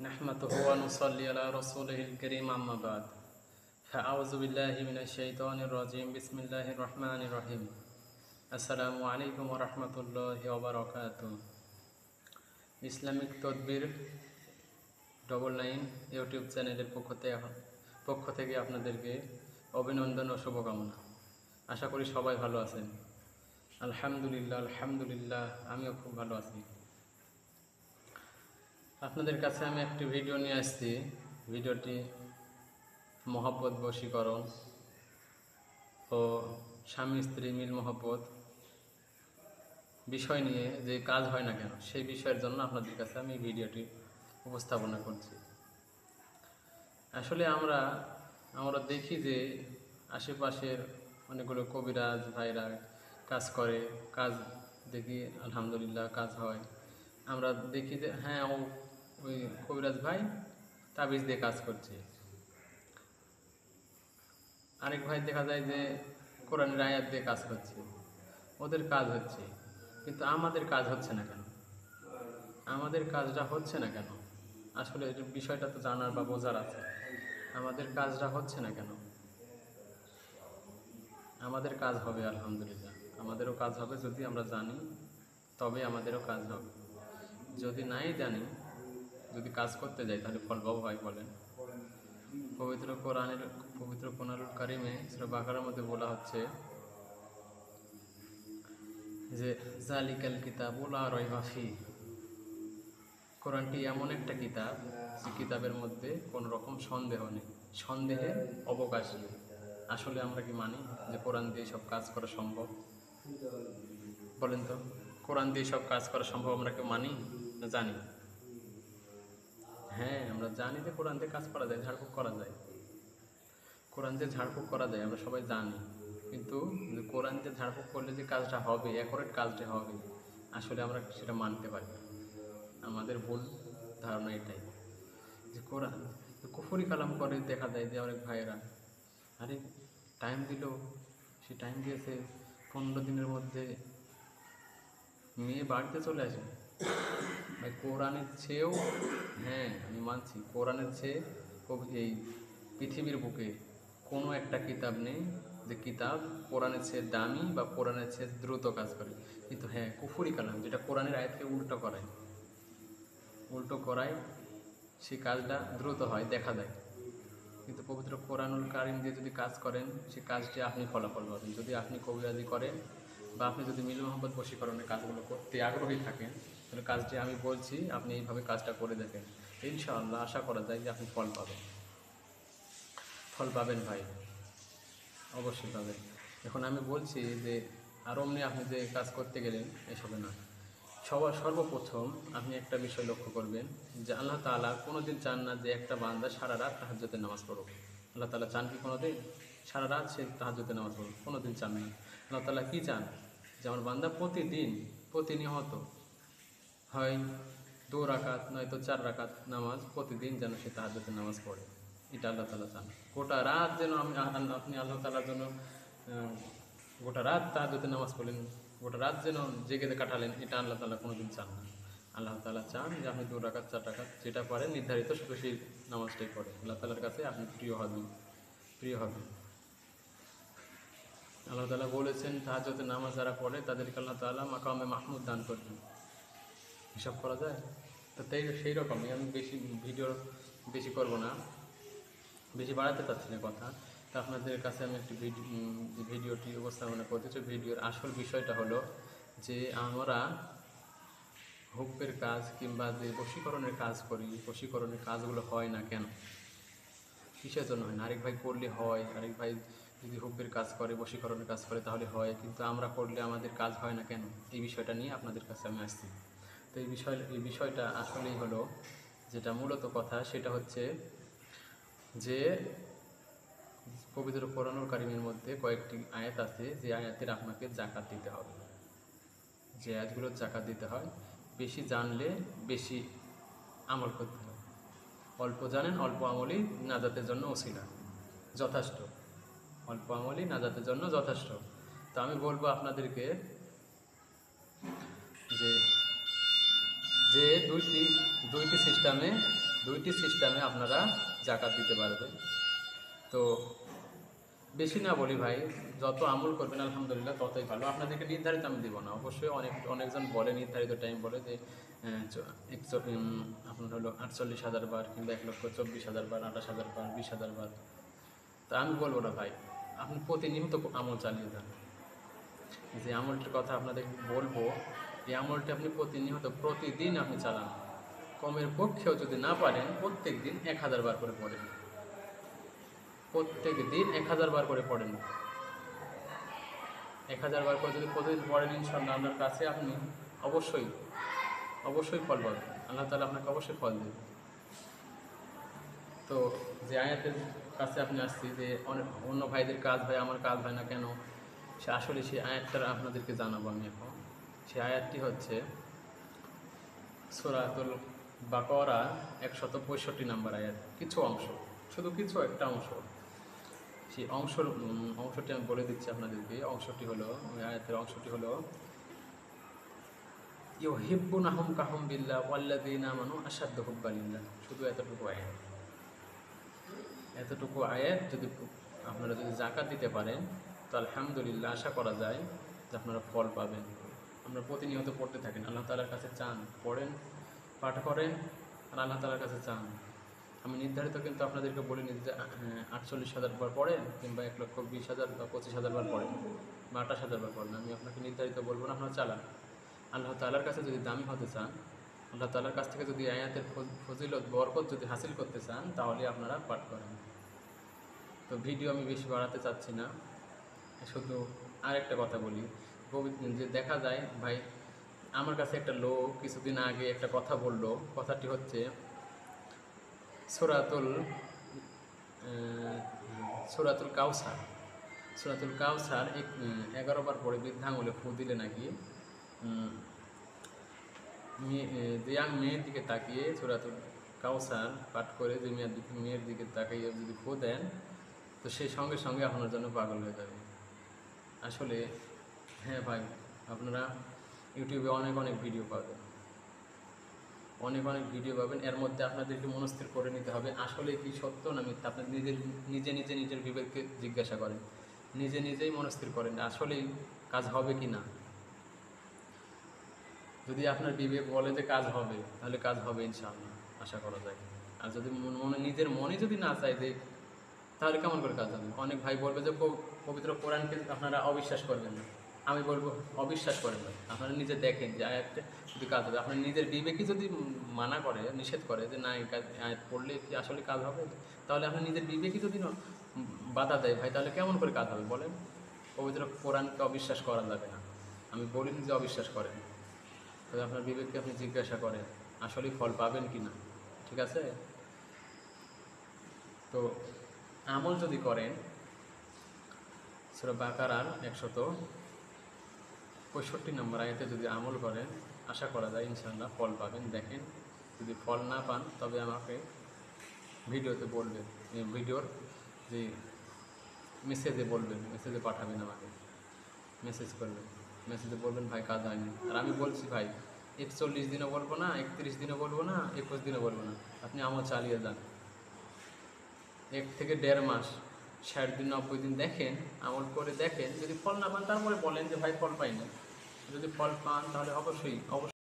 نحمده ونصلي على رسوله الكريم أما بعد فأعوذ بالله من الشيطان الرجيم بسم الله الرحمن الرحيم السلام عليكم ورحمة الله وبركاته Islamic তদবির double nine YouTube চ্যানেলের পক্ষ থেকে পক্ষ থেকে আপনাদেরকে অভিনন্দন ও শুভকামনা আশা করি সবাই ভালো আছেন আলহামদুলিল্লাহ আলহামদুলিল্লাহ আমিও খুব ভালো আছি আপনাদের কাছে আমি একটি ভিডিও নিয়ে আসছি। ভিডিওটি মহব্বত বশীকরণ ও স্বামী স্ত্রী মিল মহব্বত। বিষয় নিয়ে যে কাজ হয় না কেন, সেই বিষয়ের জন্য আপনাদের কাছে আমি ভিডিওটি উপস্থাপনা করছি। আসলে আমরা আমরা দেখি যে আশেপাশের অনেকগুলো কবিরাজ ভাইরা কাজ করে, কাজ দেখি আলহামদুলিল্লাহ কাজ হয়। আমরা দেখি যে হ্যাঁ ও ওই কবিরাজ ভাই তাবিজ দিয়ে কাজ করছে। আরেক ভাই দেখা যায় যে কোরআনের আয়াত দিয়ে কাজ করছে। ওদের কাজ হচ্ছে, কিন্তু আমাদের কাজ হচ্ছে না কেন? আমাদের কাজটা হচ্ছে না কেন? আসলে বিষয়টা তো জানার বা বোঝার আছে। আমাদের কাজটা হচ্ছে না কেন? আমাদের কাজ হবে, আলহামদুলিল্লাহ। আমাদেরও কাজ হবে যদি আমরা জানি তবে আমাদেরও কাজ হবে। যদি নাই জানি যদি কাজ করতে যাই তাহলে ফল পাবো ভাই বলেন। পবিত্র কোরআনের পবিত্র কোরআনুল কারিমে সেটা বাকারের মধ্যে বলা হচ্ছে যে জালিকাল কিতাব ওলা রয়বাফি কোরআনটি এমন একটা কিতাব যে কিতাবের মধ্যে কোনো রকম সন্দেহ নেই। সন্দেহের অবকাশ নেই। আসলে আমরা কি মানি যে কোরআন দিয়ে সব কাজ করা সম্ভব? বলেন তো কোরআন দিয়ে সব কাজ করা সম্ভব আমরা কি মানি? না জানি। হ্যাঁ আমরা জানি যে কোরআন দিয়ে কাজ করা যায়, ঝাড়ফুঁক করা যায়। কোরআন দিয়ে ঝাড়ফুঁক করা যায়, আমরা সবাই জানি। কিন্তু কোরআন দিয়ে ঝাড়ফুঁক করলে যে কাজটা হবে অ্যাকোরেট কাজটা হবে, আসলে আমরা সেটা মানতে পারি না। আমাদের ভুল ধারণা এটাই। যে কোরআন কুফরি কালাম করে দেখা যায় যে অনেক ভাইয়েরা, আরে টাইম দিল, সে টাইম দিয়েছে, পনেরো দিনের মধ্যে মেয়ে বাড়িতে চলে আসে ভাই, কোরআনের চেয়েও হ্যাঁ আমি মানছি, কোরআনের চেয়ে এই পৃথিবীর বুকে কোনো একটা কিতাব নেই যে কিতাব কোরআনের চেয়ে দামি বা কোরআনের চেয়ে দ্রুত কাজ করে। কিন্তু হ্যাঁ কুফুরি কালাম, যেটা কোরআনের আয়াতকে উল্টো করায়। উল্টো করায়, সেই কাজটা দ্রুত হয়, দেখা দেয়। কিন্তু পবিত্র কোরআনুল কারিম দিয়ে যদি কাজ করেন সেই কাজটি আপনি ফলাফল পাবেন। যদি আপনি কবিরাজি করেন বা আপনি যদি মিল মোহাম্মদ বশীকরণের কাজগুলো করতে আগ্রহী থাকেন তাহলে কাজটি আমি বলছি, আপনি এইভাবে কাজটা করে দেখেন। ইনশাআল্লাহ আশা করা যায় যে আপনি ফল পাবেন। ফল পাবেন ভাই। অবশ্যই পাবেন। এখন আমি বলছি যে, আর অমনি আপনি যে কাজ করতে গেলেন, এসবে না। সবার সর্বপ্রথম আপনি একটা বিষয় লক্ষ্য করবেন, যে আল্লাহ তাআলা কোনোদিন চান না যে একটা বান্দা সারা রাত তাহাজ্জুদের নামাজ পড়ুক। আল্লাহ তালা চান কি কোনোদিন? সারা রাত সে তাহাজ্জুদের নামাজ পড়ুক। কোনোদিন চান না। আল্লাহ তালা কী চান? যে আমার বান্দা প্রতিদিন, প্রতিনিয়ত হয় দু রাকাত, নয়তো চার রাকাত নামাজ প্রতিদিন যেন সে তাহাজ্জুদের নামাজ পড়ে। এটা আল্লাহ তালা চান। গোটা রাত যেন আমি আপনি আল্লাহ তাআলার জন্য গোটা রাত তাহাজ্জুদের নামাজ পড়লেন, গোটা রাত যেন জেগে কাটালেন, এটা আল্লাহ তাআলা কোনোদিন চান না। আল্লাহ তালা চান যে আপনি দু রাকাত, চার রাকাত যেটা পারেন, নির্ধারিত শুধু সেই নামাজটাই পড়ে। আল্লাহ তালার কাছে আপনি প্রিয় হবেন প্রিয় হবেন। আল্লাহ তাআলা বলেছেন, তাহাজ্জুদের নামাজ যারা পড়ে, তাদেরকে আল্লাহ তাআলা মাকামে মাহমুদ দান করবেন। হিসাব করা যায়? তো তাই সেই রকমই। আমি বেশি ভিডিও বেশি করব না। বেশি বাড়াতে পারছি না কথা। তো আপনাদের কাছে আমি একটি ভিডিও ভিডিওটি উপস্থাপনা করতে চাই। ভিডিওর আসল বিষয়টা হলো যে আমরা হুকের কাজ কিংবা যে বশীকরণের কাজ করি, বশীকরণের কাজগুলো হয় না কেন? কিসের জন্য হয় না? আরেক ভাই করলে হয়। আরেক ভাই যদি হুকের কাজ করে, বশীকরণের কাজ করে, তাহলে হয়। কিন্তু আমরা করলে আমাদের কাজ হয় না কেন? এই বিষয়টা নিয়ে আপনাদের কাছে আমি আসছি। তো এই বিষয়, এই বিষয়টা আসলেই হলো যেটা মূলত কথা, সেটা হচ্ছে যে পবিত্র কোরআনুল কারিমের মধ্যে কয়েকটি আয়াত আছে, যে আয়াতের আপনাকে জাকাত দিতে হবে। যে আয়াতগুলোর জাকাত দিতে হয়, বেশি জানলে বেশি আমল করতে হবে অল্প জানেন, অল্প আমলই নাজাতের জন্য ওসিলা, যথেষ্ট। অল্প আমলই নাজাতের জন্য যথেষ্ট। তো আমি বলব আপনাদেরকে যে দুইটি দুইটি সিস্টেমে দুইটি সিস্টেমে আপনারা জাকাত দিতে পারবেন। তো বেশি না বলি ভাই, যত আমল করবেন আলহামদুলিল্লাহ ততই ভালো। আপনাদেরকে নির্ধারিত আমি দিব না। অবশ্যই অনেক, অনেকজন বলে, নির্ধারিত টাইম বলে যে একশো আপনার হলো আটচল্লিশ হাজার বার কিংবা এক লক্ষ চব্বিশ হাজার বার, আঠাশ হাজার বার, বিশ হাজার বার। তা আমি বলব না ভাই, আপনি প্রতিনিয়ত আমল চালিয়ে যান। যে আমলটির কথা আপনাদের বলব এই আমলটি আপনি প্রতিনিয়ত, প্রতিদিন আপনি চালান। কমের পক্ষেও যদি না পারেন প্রত্যেক দিন এক হাজার বার করে পড়েন। প্রত্যেক দিন এক হাজার বার করে পড়েন। এক হাজার বার করে যদি প্রতিদিন পড়েন ইনশাল্লাহ আপনার কাছে আপনি অবশ্যই অবশ্যই ফল পাবেন। আল্লাহ তালা আপনাকে অবশ্যই ফল দেবে। তো যে আয়াতের কাছে আপনি আসছি যে, অনেক অন্য ভাইদের কাজ হয়, আমার কাজ হয় না কেন? সে আসলে সেই আয়াতটা আপনাদেরকে জানাব আমি এখন। সেই আয়াতটি হচ্ছে সোরাতুল বাকরা একশত পঁয়ষট্টি নাম্বার আয়াত। কিছু অংশ, শুধু কিছু একটা অংশ। সেই অংশর অংশটি আমি বলে দিচ্ছি আপনাদেরকে। অংশটি হলো আয়াতের অংশটি হলো ইউহিব্বুন আহম কাহম বিল্লাহ ওয়াল্লাযীনা আমানু আশাদ্দু হুব্বান লিল্লাহ। শুধু এতটুকু আয়াত। এতটুকু আয়াত যদি আপনারা যদি জাকাত দিতে পারেন, তো আলহামদুলিল্লাহ আশা করা যায় যে আপনারা ফল পাবেন। আমরা প্রতিনিয়ত পড়তে থাকেন। আল্লাহ তালার কাছে চান, পড়েন, পাঠ করেন আর আল্লাহ তালার কাছে চান। আমি নির্ধারিত কিন্তু আপনাদেরকে বলিনি যে আটচল্লিশ হাজার বার পড়েন কিংবা এক লক্ষ বিশ হাজার বা পঁচিশ হাজার বার পড়েন বা আঠাশ হাজার বার পড়েন। আমি আপনাকে নির্ধারিত বলব না, আপনারা চালান। আল্লাহ তালার কাছে যদি দামি হতে চান, আল্লাহ তালার কাছ থেকে যদি আয়াতের ফজিলত, বরকত যদি হাসিল করতে চান, তাহলে আপনারা পাঠ করেন। তো ভিডিও আমি বেশি বাড়াতে চাচ্ছি না। শুধু আরেকটা কথা বলি। যে দেখা যায় ভাই আমার কাছে একটা লোক কিছুদিন আগে একটা কথা বলল। কথাটি হচ্ছে সুরাতুল সুরাতুল কাউসার। সুরাতুল কাউসার এক এগারো বার পরে বৃদ্ধাঙ্গুলে ফু দিলে নাকি উম, মেয়ে যে আম মেয়ের দিকে তাকিয়ে সুরাতুল কাউসার পাঠ করে যে মেয়ের দিকে মেয়ের দিকে তাকিয়ে যদি ফু দেন তো সেই সঙ্গে সঙ্গে আপনার জন্য পাগল হয়ে যাবে। আসলে হ্যাঁ ভাই, আপনারা ইউটিউবে অনেক অনেক ভিডিও পাবেন। অনেক অনেক ভিডিও পাবেন। এর মধ্যে আপনাদেরকে মনস্থির করে নিতে হবে। আসলে কি সত্য না মিথ্যা? আপনার নিজের, নিজে নিজে নিজের বিবেককে জিজ্ঞাসা করেন। নিজে নিজেই মনস্থির করেন আসলেই কাজ হবে কি না। যদি আপনার বিবেক বলে যে কাজ হবে, তাহলে কাজ হবে ইনশাআল্লাহ, আশা করা যায়। আর যদি মনে নিজের মনে যদি না চায় যে, তাহলে কেমন করে কাজ হবে? অনেক ভাই বলবে যে পবিত্র কোরআনকে আপনারা অবিশ্বাস করবেন না। আমি বলব, অবিশ্বাস করেন না আপনারা নিজে দেখেন যে আয়াতটা যদি কাজ হবে। আপনার নিজের বিবেকই যদি মানা করে, নিষেধ করে যে না, এই কাজ আয়াত পড়লে কি আসলে কাজ হবে? তাহলে আপনার নিজের বিবেকই যদি বাধা দেয় ভাই, তাহলে কেমন করে কাজ হবে বলেন? পবিত্র কোরআনকে অবিশ্বাস করা যাবে না। আমি বলিনি যে অবিশ্বাস করেন। তবে আপনার বিবেককে আপনি জিজ্ঞাসা করেন, আসলেই ফল পাবেন কি না ঠিক আছে? তো আমল যদি করেন সেটা বাকারার একশত পঁয়ষট্টি নম্বর আয়তে যদি আমল করেন, আশা করা যায় ইনশাল্লাহ ফল পাবেন। দেখেন, যদি ফল না পান, তবে আমাকে ভিডিওতে বলবেন ভিডিওর যে মেসেজে বলবেন মেসেজে পাঠাবেন আমাকে। মেসেজ করবেন। মেসেজে বলবেন, ভাই, কাজ হয়নি। আর আমি বলছি, ভাই, একচল্লিশ দিনও বলব না, একত্রিশ দিনও বলব না, একুশ দিনও বলব না। আপনি আমল চালিয়ে যান। এক থেকে দেড় মাস, ষাট দিন, নব্বই দিন দেখেন, আমল করে দেখেন। যদি ফল না পান, তারপরে বলেন যে, ভাই, ফল পাইনি। যদি ফল পান তাহলে অবশ্যই অবশ্যই